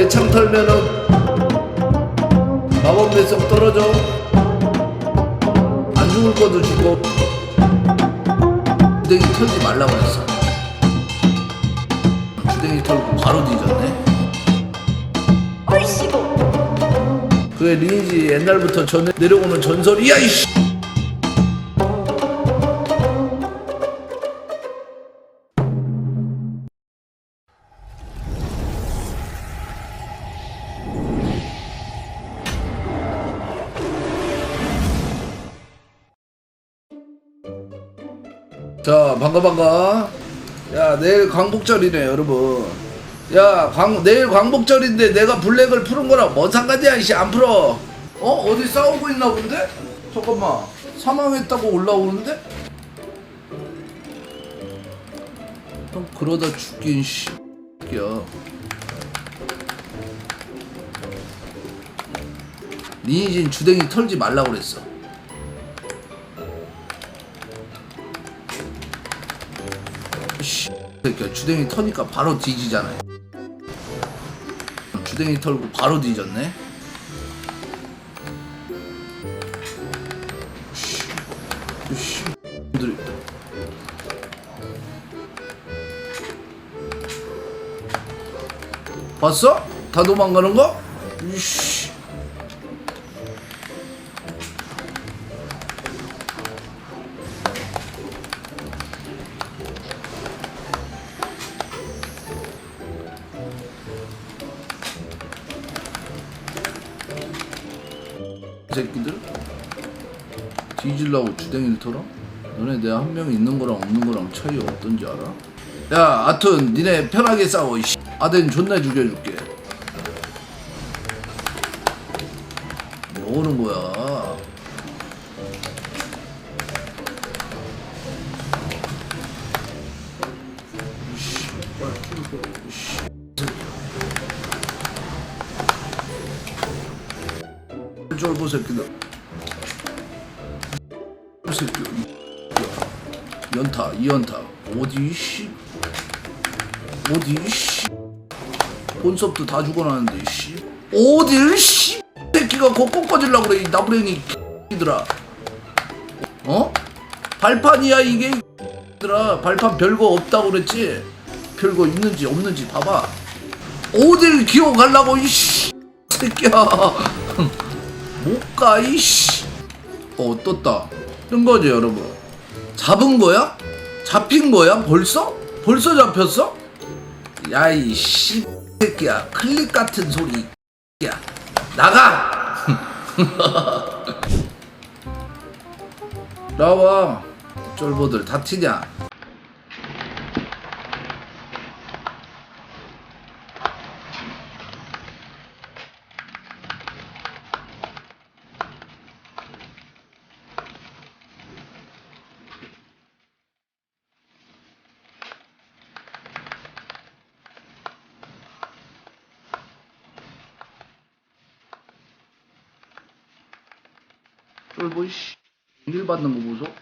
매창 털면은 마법 매성 떨어져 안 죽을 거도 죽고 주댕이 털지 말라고 했어. 주댕이 털고 바로 뒤졌네. 얼씨구. 그게 리니지 옛날부터 전 내려오는 전설이야 이씨 반가 반가 야 내일 광복절이네 여러분 야 광, 내일 광복절인데 내가 블랙을 푸는 거랑 뭔 상관이야 이씨 안 풀어 어? 어디 싸우고 있나 본데? 잠깐만 사망했다고 올라오는데? 형 그러다 죽긴 씨 야. 리니진 주댕이 털지 말라고 그랬어 씨, 새끼야 주댕이 터니까 바로 뒤지잖아요. 주댕이 털고 바로 뒤졌네. 봤어? 다 도망가는 거? 새끼들 뒤질라고 주댕이를 털어? 너네 내가 한명 있는 거랑 없는 거랑 차이 어떤지 알아? 야 아튼 니네 편하게 싸워 이씨 아덴 존나 죽여줄게 뭐 오는 거야 새끼들. 이 새끼 야, 연타 이연타. 어디 씨? 어디 씨? 본섭도 다 죽어놨는데 씨. 어딜 씨? 새끼가 거 꺾어질라 그래 이 나부랭이 이들아. 어? 발판이야 이게 이들아. 발판 별거 없다고 그랬지? 별거 있는지 없는지 봐봐. 어딜 기어가려고 이 씨. 새끼야 못가 이씨. 어 떴다. 뜬 거지 여러분. 잡은 거야? 잡힌 거야? 벌써? 벌써 잡혔어? 야이 씨 새끼야. 클릭 같은 소리 야. 나가! 나와. 쫄보들 다 튀냐 쫄보 씨. 일 받는 거 보소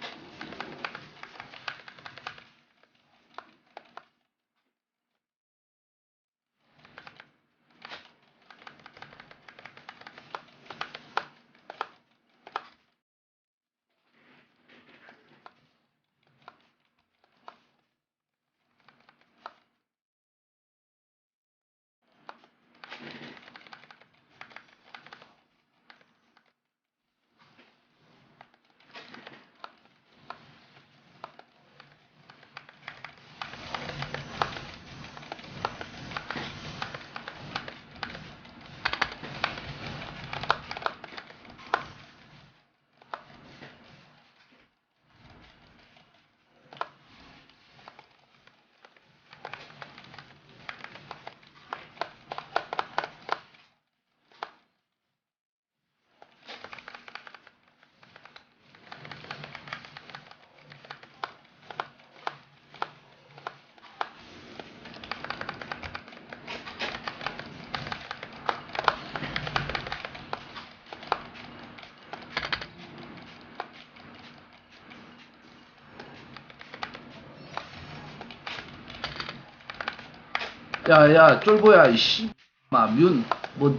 야야 쫄보야 이씨. 막윤뭐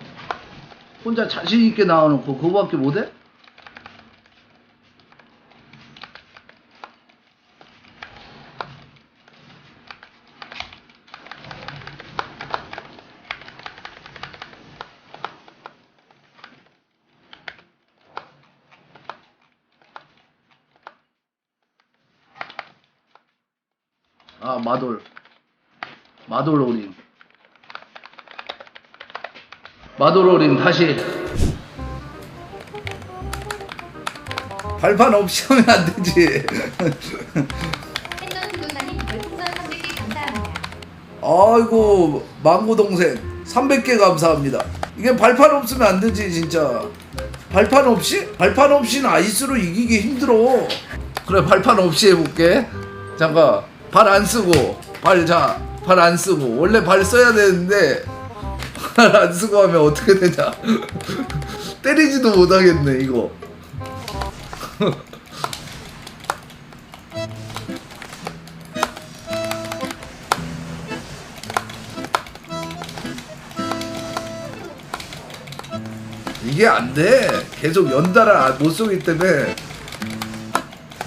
혼자 자신 있게 나와놓고 그거밖에 못해? 아 마돌 마돌 오림 마돌 오림 다시. 발판 없이 하면 안 되지. 팬더 주도사님 별풍선 300개 감사합니다. 아이고 망고 동생. 300개 감사합니다. 이게 발판 없으면 안 되지 진짜. 발판 없이? 발판 없이는 아이스로 이기기 힘들어. 그래 발판 없이 해볼게. 잠깐 발 안 쓰고 발자 발 안 쓰고. 원래 발 써야 되는데 발 안 쓰고 하면 어떻게 되냐? 때리지도 못하겠네 이거. 이게 안 돼. 계속 연달아 못 쏘기 때문에.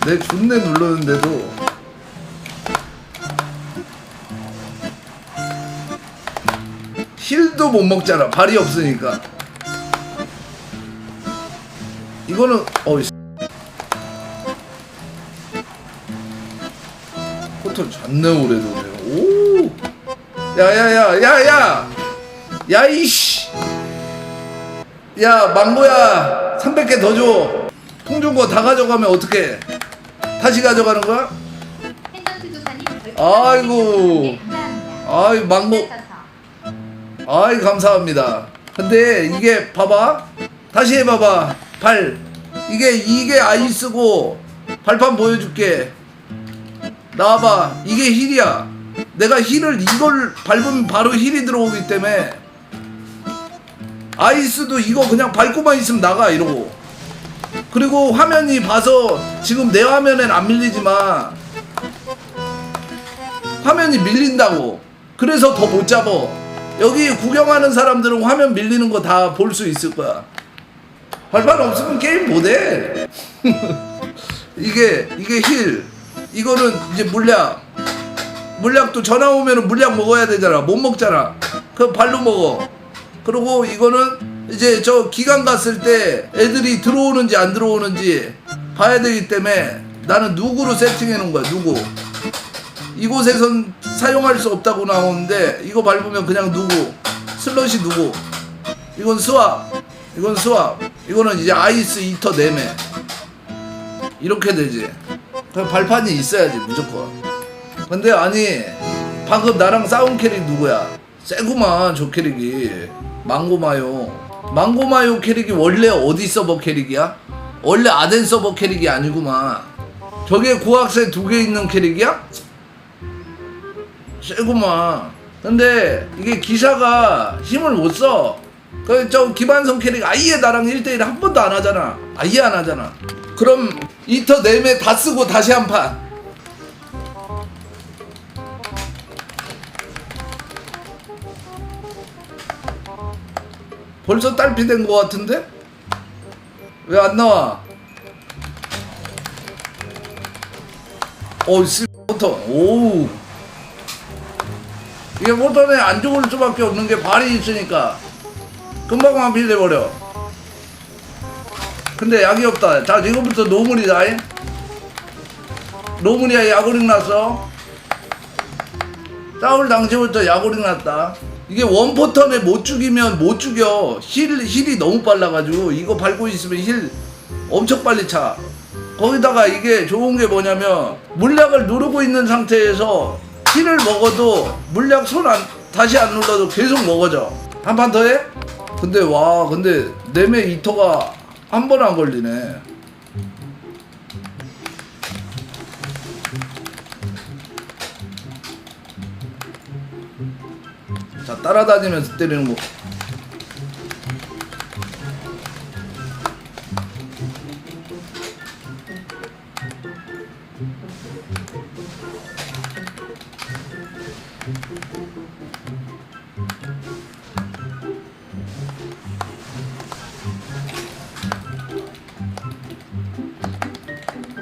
내 존내 누르는데도 힐도 못 먹잖아. 발이 없으니까. 이거는 어이 포토 존나 오래 도네. 오. 야야야 야야. 야 이씨. 야 망고야 300개 더 줘. 통중고 다 가져가면 어떡해? 다시 가져가는 거야? 아이고. 300개 감사합니다. 아이 망고 아이 감사합니다. 근데 이게 봐봐. 다시 해봐봐. 발. 이게 이게 아이스고 발판 보여줄게. 나와봐. 이게 힐이야. 내가 힐을 이걸 밟으면 바로 힐이 들어오기 때문에 아이스도 이거 그냥 밟고만 있으면 나가 이러고. 그리고 화면이 봐서 지금 내 화면엔 안 밀리지만 화면이 밀린다고. 그래서 더 못 잡어. 여기 구경하는 사람들은 화면 밀리는 거 다 볼 수 있을 거야. 발판 없으면 게임 못 해. 이게 이게 힐. 이거는 이제 물약. 물약도 전화 오면은 물약 먹어야 되잖아. 못 먹잖아. 그럼 발로 먹어. 그리고 이거는 이제 저 기간 갔을 때 애들이 들어오는지 안 들어오는지 봐야 되기 때문에 나는 누구로 세팅해 놓은 거야. 누구. 이곳에선 사용할 수 없다고 나오는데 이거 밟으면 그냥 누구? 슬롯이 누구? 이건 스왑. 이건 스왑. 이거는 이제 아이스 이터 네매. 이렇게 되지. 그 발판이 있어야지 무조건. 근데 아니 방금 나랑 싸운 캐릭 누구야? 세구만 저 캐릭이. 망고마요. 망고마요 캐릭이 원래 어디 서버 캐릭이야? 원래 아덴 서버 캐릭이 아니구만. 저게 고학생 두 개 있는 캐릭이야? 세구만. 근데 이게 기사가 힘을 못 써. 그저 기반성 캐릭 아예 나랑 1대1 한 번도 안 하잖아. 아예 안 하잖아. 그럼 이터 내매 다 쓰고 다시 한 판. 벌써 딸피 된거 같은데? 왜 안 나와? 어, 씨, 포터. 오우. 이게 포턴에 안 죽을 수밖에 없는 게 발이 있으니까. 금방만 빌려버려. 근데 약이 없다. 자 지금부터 노물이다 잉? 노물이야 야구링 났어. 싸울 당시부터 야구링 났다. 이게 원포턴에 못 죽이면 못 죽여. 힐, 힐이 너무 빨라가지고 이거 밟고 있으면 힐 엄청 빨리 차. 거기다가 이게 좋은 게 뭐냐면 물약을 누르고 있는 상태에서 힐을 먹어도 물약 손 안 다시 안 눌러도 계속 먹어져. 한 판 더 해? 근데 와 근데 내매 이터가 한 번 안 걸리네. 자 따라다니면서 때리는 거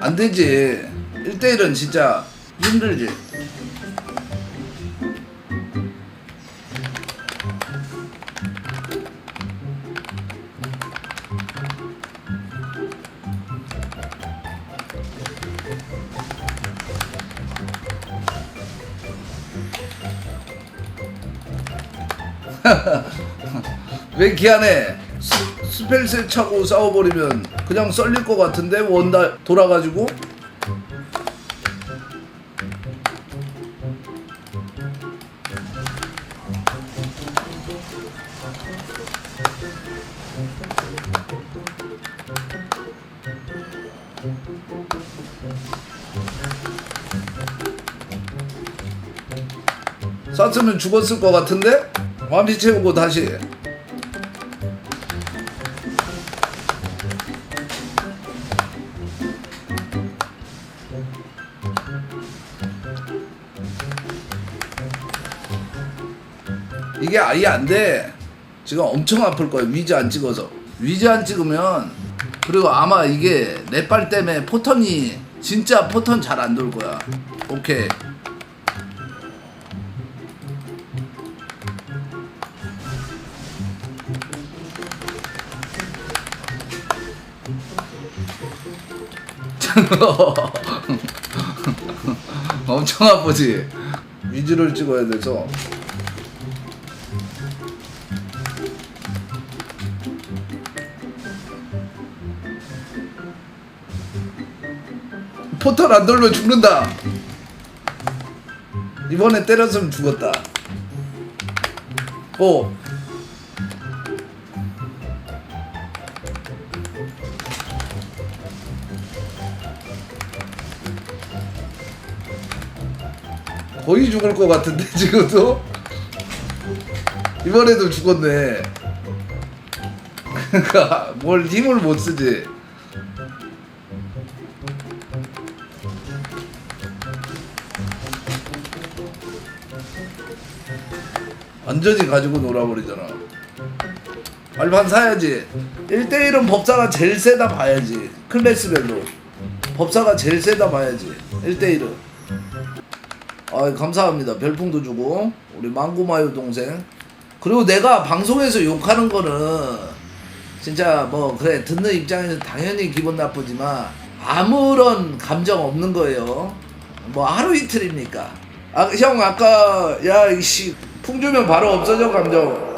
안 되지. 1대1은 진짜 힘들지. 왜 기한해 스, 스펠셋 차고 싸워버리면 그냥 썰릴 것 같은데 원다 돌아가지고. 쐈으면 죽었을 것 같은데? 완피 채우고 다시 이게 아예 안 돼. 지금 엄청 아플 거예요. 위즈 안 찍어서. 위즈 안 찍으면 그리고 아마 이게 넷발 때문에 포턴이 진짜 포턴 잘 안 돌 거야. 오케이. 엄청 아프지. 위즈를 찍어야 돼서. 포털 안 돌면 죽는다. 이번에 때렸으면 죽었다. 오. 거의 죽을 것 같은데 지금도 이번에도 죽었네. 그러니까 뭘 힘을 못 쓰지. 완전히 가지고 놀아버리잖아. 발판 사야지. 1대1은 법사가 제일 세다 봐야지. 클래스별로. 법사가 제일 세다 봐야지. 1대1은. 아 감사합니다. 별풍도 주고. 우리 망고마요 동생. 그리고 내가 방송에서 욕하는 거는 진짜 뭐 그래 듣는 입장에서 당연히 기분 나쁘지만 아무런 감정 없는 거예요. 뭐 하루 이틀입니까? 아 형 아까 야 이씨 풍주면 바로 없어져 감정.